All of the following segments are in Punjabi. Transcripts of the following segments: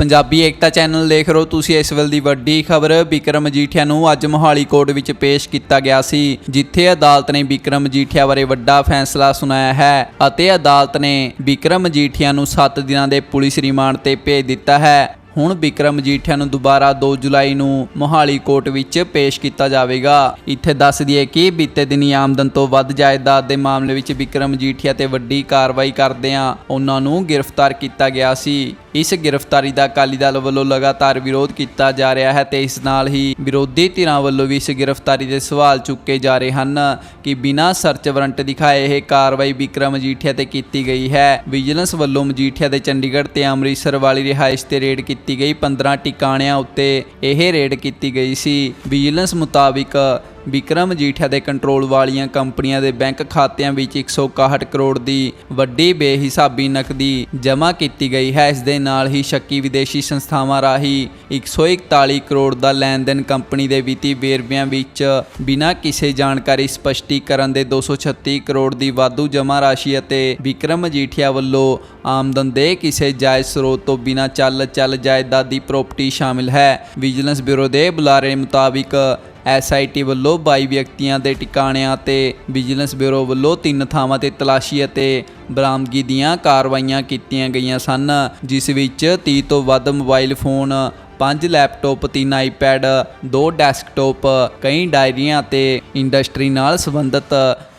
ਪੰਜਾਬੀ ਏਕਤਾ ਚੈਨਲ ਦੇਖ ਰਹੇ ਹੋ ਤੁਸੀਂ ਇਸ ਵੇਲੇ ਦੀ ਵੱਡੀ ਖਬਰ। ਵਿਕਰਮ ਮਜੀਠੀਆ ਨੂੰ ਅੱਜ ਮੋਹਾਲੀ ਕੋਰਟ ਵਿੱਚ ਪੇਸ਼ ਕੀਤਾ ਗਿਆ ਸੀ, ਜਿੱਥੇ ਅਦਾਲਤ ਨੇ ਵਿਕਰਮ ਮਜੀਠੀਆ ਬਾਰੇ ਵੱਡਾ ਫੈਸਲਾ ਸੁਣਾਇਆ ਹੈ ਅਤੇ ਅਦਾਲਤ ਨੇ ਵਿਕਰਮ ਮਜੀਠੀਆ ਨੂੰ 7 ਦਿਨਾਂ ਦੇ ਪੁਲਿਸ ਰਿਮਾਂਡ ਤੇ ਭੇਜ ਦਿੱਤਾ ਹੈ। ਹੁਣ ਵਿਕਰਮ ਮਜੀਠੀਆ ਨੂੰ ਦੁਬਾਰਾ 2 ਜੁਲਾਈ ਨੂੰ ਮੋਹਾਲੀ ਕੋਰਟ ਵਿੱਚ ਪੇਸ਼ ਕੀਤਾ ਜਾਵੇਗਾ। ਇੱਥੇ ਦੱਸ ਦਈਏ ਕਿ ਬੀਤੇ ਦਿਨੀ ਆਮਦਨ ਤੋਂ ਵੱਧ ਜਾਇਦਾਦ ਦੇ ਮਾਮਲੇ ਵਿੱਚ ਵਿਕਰਮ ਮਜੀਠੀਆ ਤੇ ਵੱਡੀ ਕਾਰਵਾਈ ਕਰਦਿਆਂ ਉਹਨਾਂ ਨੂੰ ਗ੍ਰਿਫਤਾਰ ਕੀਤਾ ਗਿਆ ਸੀ। ਇਸ ਗ੍ਰਿਫਤਾਰੀ ਦਾ ਅਕਾਲੀ ਦਲ ਵੱਲੋਂ ਲਗਾਤਾਰ ਵਿਰੋਧ ਕੀਤਾ ਜਾ ਰਿਹਾ ਹੈ ਤੇ ਇਸ ਨਾਲ ਹੀ ਵਿਰੋਧੀ ਧਿਰਾਂ ਵੱਲੋਂ ਵੀ ਇਸ ਗ੍ਰਿਫਤਾਰੀ ਦੇ ਸਵਾਲ ਚੁੱਕੇ ਜਾ ਰਹੇ ਹਨ ਕਿ ਬਿਨਾਂ ਸਰਚ ਵਾਰੰਟ ਦਿਖਾਏ ਇਹ ਕਾਰਵਾਈ ਵਿਕਰਮ ਮਜੀਠੀਆ ਤੇ ਕੀਤੀ ਗਈ ਹੈ। ਵਿਜੀਲੈਂਸ ਵੱਲੋਂ ਮਜੀਠੀਆ ਦੇ ਚੰਡੀਗੜ੍ਹ ਤੇ ਅੰਮ੍ਰਿਤਸਰ ਵਾਲੀ ਰਿਹਾਇਸ਼ ਤੇ ਰੇਡ ਕੀਤੀ ਗਈ। 15 ਟਿਕਾਣਿਆਂ ਉੱਤੇ ਇਹ ਰੇਡ ਕੀਤੀ ਗਈ ਸੀ। ਵਿਜੀਲੈਂਸ ਮੁਤਾਬਿਕ ਵਿਕਰਮ ਮਜੀਠੀਆ ਦੇ ਕੰਟਰੋਲ ਵਾਲੀਆਂ ਕੰਪਨੀਆਂ ਦੇ ਬੈਂਕ ਖਾਤਿਆਂ ਵਿੱਚ 161 ਕਰੋੜ ਦੀ ਵੱਡੀ ਬੇਹਿਸਾਬੀ ਨਕਦੀ ਜਮ੍ਹਾਂ ਕੀਤੀ ਗਈ ਹੈ। ਇਸ ਦੇ ਨਾਲ ਹੀ ਸ਼ੱਕੀ ਵਿਦੇਸ਼ੀ ਸੰਸਥਾਵਾਂ ਰਾਹੀਂ 141 ਕਰੋੜ ਦਾ ਲੈਣ ਦੇਣ ਕੰਪਨੀ ਦੇ ਵਿੱਤੀ ਵੇਰਵਿਆਂ ਵਿੱਚ ਬਿਨਾਂ ਕਿਸੇ ਜਾਣਕਾਰੀ ਸਪਸ਼ਟੀਕਰਨ ਦੇ 236 ਕਰੋੜ ਦੀ ਵਾਧੂ ਜਮ੍ਹਾਂ ਰਾਸ਼ੀ ਅਤੇ ਵਿਕਰਮ ਮਜੀਠੀਆ ਵੱਲੋਂ ਆਮਦਨ ਦੇ ਕਿਸੇ ਜਾਇਜ਼ ਸਰੋਤ ਤੋਂ ਬਿਨਾਂ ਚੱਲ ਚੱਲ ਜਾਇਦਾਦ ਦੀ ਪ੍ਰਾਪਰਟੀ ਸ਼ਾਮਿਲ ਹੈ। ਵਿਜੀਲੈਂਸ ਬਿਊਰੋ ਦੇ ਬੁਲਾਰੇ ਮੁਤਾਬਿਕ ਐਸਆਈਟੀ ਵੱਲੋਂ 22 ਵਿਅਕਤੀਆਂ ਦੇ ਟਿਕਾਣਿਆਂ ਤੇ ਵਿਜੀਲੈਂਸ ਬਿਊਰੋ ਵੱਲੋਂ ਤਿੰਨ ਥਾਵਾਂ ਤੇ ਤਲਾਸ਼ੀ ਅਤੇ ਬਰਾਮਦਗੀ ਦੀਆਂ ਕਾਰਵਾਈਆਂ ਕੀਤੀਆਂ ਗਈਆਂ ਸਨ, ਜਿਸ ਵਿੱਚ 30 ਤੋਂ ਵੱਧ ਮੋਬਾਈਲ ਫੋਨ, ਪੰਜ ਲੈਪਟਾਪ, ਤਿੰਨ ਆਈਪੈਡ, ਦੋ ਡੈਸਕਟਾਪ, ਕਈ ਡਾਇਰੀਆਂ ਤੇ ਇੰਡਸਟਰੀ ਨਾਲ ਸੰਬੰਧਿਤ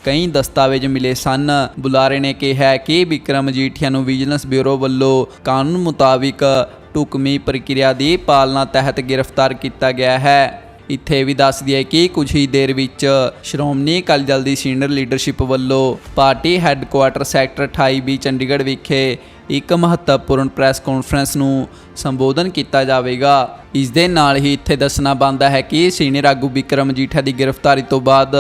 ਕਈ ਦਸਤਾਵੇਜ਼ ਮਿਲੇ ਸਨ। ਬੁਲਾਰੇ ਨੇ ਕਿਹਾ ਕਿ ਵਿਕਰਮ ਮਜੀਠੀਆ ਨੂੰ ਵਿਜੀਲੈਂਸ ਬਿਊਰੋ ਵੱਲੋਂ ਕਾਨੂੰਨ ਮੁਤਾਬਿਕ ਢੁਕਵੀਂ ਪ੍ਰਕਿਰਿਆ ਦੀ ਪਾਲਣਾ ਤਹਿਤ ਗ੍ਰਿਫਤਾਰ ਕੀਤਾ ਗਿਆ ਹੈ। ਇੱਥੇ ਵੀ ਦੱਸ ਦਈਏ ਕਿ ਕੁਝ ਹੀ ਦੇਰ ਵਿੱਚ ਸ਼੍ਰੋਮਣੀ ਅਕਾਲੀ ਦਲ ਦੀ ਸੀਨੀਅਰ ਲੀਡਰਸ਼ਿਪ ਵੱਲੋਂ ਪਾਰਟੀ ਹੈੱਡਕੁਆਟਰ ਸੈਕਟਰ 28 ਵੀ ਚੰਡੀਗੜ੍ਹ ਵਿਖੇ ਇੱਕ ਮਹੱਤਵਪੂਰਨ ਪ੍ਰੈਸ ਕਾਨਫਰੰਸ ਨੂੰ ਸੰਬੋਧਨ ਕੀਤਾ ਜਾਵੇਗਾ। ਇਸ ਦੇ ਨਾਲ ਹੀ ਇੱਥੇ ਦੱਸਣਾ ਬਣਦਾ ਹੈ ਕਿ ਸੀਨੀਅਰ ਆਗੂ ਵਿਕਰਮ ਮਜੀਠਾ ਦੀ ਗ੍ਰਿਫਤਾਰੀ ਤੋਂ ਬਾਅਦ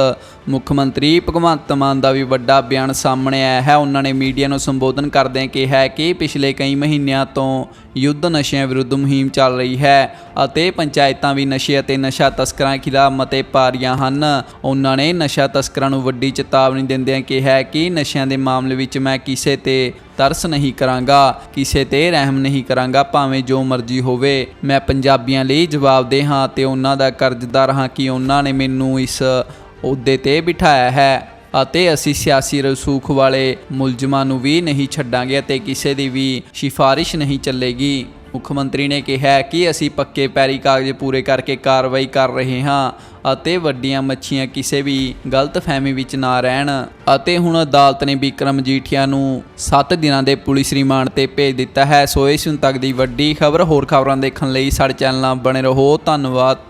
ਮੁੱਖ ਮੰਤਰੀ ਭਗਵੰਤ ਮਾਨ ਦਾ ਵੀ ਵੱਡਾ ਬਿਆਨ ਸਾਹਮਣੇ ਆਇਆ ਹੈ। ਉਹਨਾਂ ਨੇ ਮੀਡੀਆ ਨੂੰ ਸੰਬੋਧਨ ਕਰਦਿਆਂ ਕਿਹਾ ਕਿ ਪਿਛਲੇ ਕਈ ਮਹੀਨਿਆਂ ਤੋਂ ਯੁੱਧ ਨਸ਼ਿਆਂ ਵਿਰੁੱਧ ਮੁਹਿੰਮ ਚੱਲ ਰਹੀ ਹੈ ਅਤੇ ਪੰਚਾਇਤਾਂ ਵੀ ਨਸ਼ੇ ਅਤੇ ਨਸ਼ਾ ਤਸਕਰਾਂ ਖਿਲਾਫ ਮਤੇ ਪਾ ਰਹੀਆਂ ਹਨ। ਉਹਨਾਂ ਨੇ ਨਸ਼ਾ ਤਸਕਰਾਂ ਨੂੰ ਵੱਡੀ ਚੇਤਾਵਨੀ ਦਿੰਦਿਆਂ ਕਿਹਾ ਕਿ ਨਸ਼ਿਆਂ ਦੇ ਮਾਮਲੇ ਵਿੱਚ ਮੈਂ ਕਿਸੇ ਤੇ ਤਰਸ ਨਹੀਂ ਕਰਾਂਗਾ, ਕਿਸੇ ਤੇ ਰਹਿਮ ਨਹੀਂ ਕਰਾਂਗਾ, ਭਾਵੇਂ ਜੋ ਮਰਜ਼ੀ ਹੋਵੇ, ਮੈਂ ਪੰਜਾਬੀਆਂ ਲਈ ਜਵਾਬਦੇਹ ਹਾਂ ਤੇ ਉਹਨਾਂ ਦਾ ਕਰਜ਼ਦਾਰ ਹਾਂ ਕਿ ਉਹਨਾਂ ਨੇ ਮੈਨੂੰ ਇਸ ਅਹੁਦੇ ਤੇ ਬਿਠਾਇਆ ਹੈ ਅਤੇ ਅਸੀਂ ਸਿਆਸੀ ਰਸੂਖ ਵਾਲੇ ਮੁਲਜ਼ਮਾਂ ਨੂੰ ਵੀ ਨਹੀਂ ਛੱਡਾਂਗੇ ਅਤੇ ਕਿਸੇ ਦੀ ਵੀ ਸਿਫਾਰਿਸ਼ ਨਹੀਂ ਚੱਲੇਗੀ। ਮੁੱਖ ਮੰਤਰੀ ਨੇ ਕਿਹਾ ਕਿ ਅਸੀਂ ਪੱਕੇ ਪੈਰੀ ਕਾਗਜ਼ ਪੂਰੇ ਕਰਕੇ ਕਾਰਵਾਈ ਕਰ ਰਹੇ ਹਾਂ ਅਤੇ ਵੱਡੀਆਂ ਮੱਛੀਆਂ ਕਿਸੇ ਵੀ ਗਲਤ ਫਹਿਮੀ ਵਿੱਚ ਨਾ ਰਹਿਣ। ਅਤੇ ਹੁਣ ਅਦਾਲਤ ਨੇ ਵਿਕਰਮ ਮਜੀਠੀਆ ਨੂੰ 7 ਦਿਨਾਂ ਦੇ ਪੁਲਿਸ ਰਿਮਾਂਡ ਤੇ ਭੇਜ ਦਿੱਤਾ ਹੈ। ਸੋ ਇਸ ਹੁਣ ਤੱਕ ਦੀ ਵੱਡੀ ਖਬਰ, ਹੋਰ ਖਬਰਾਂ ਦੇਖਣ ਲਈ ਸਾਡੇ ਚੈਨਲ ਨਾਲ ਬਣੇ ਰਹੋ। ਧੰਨਵਾਦ।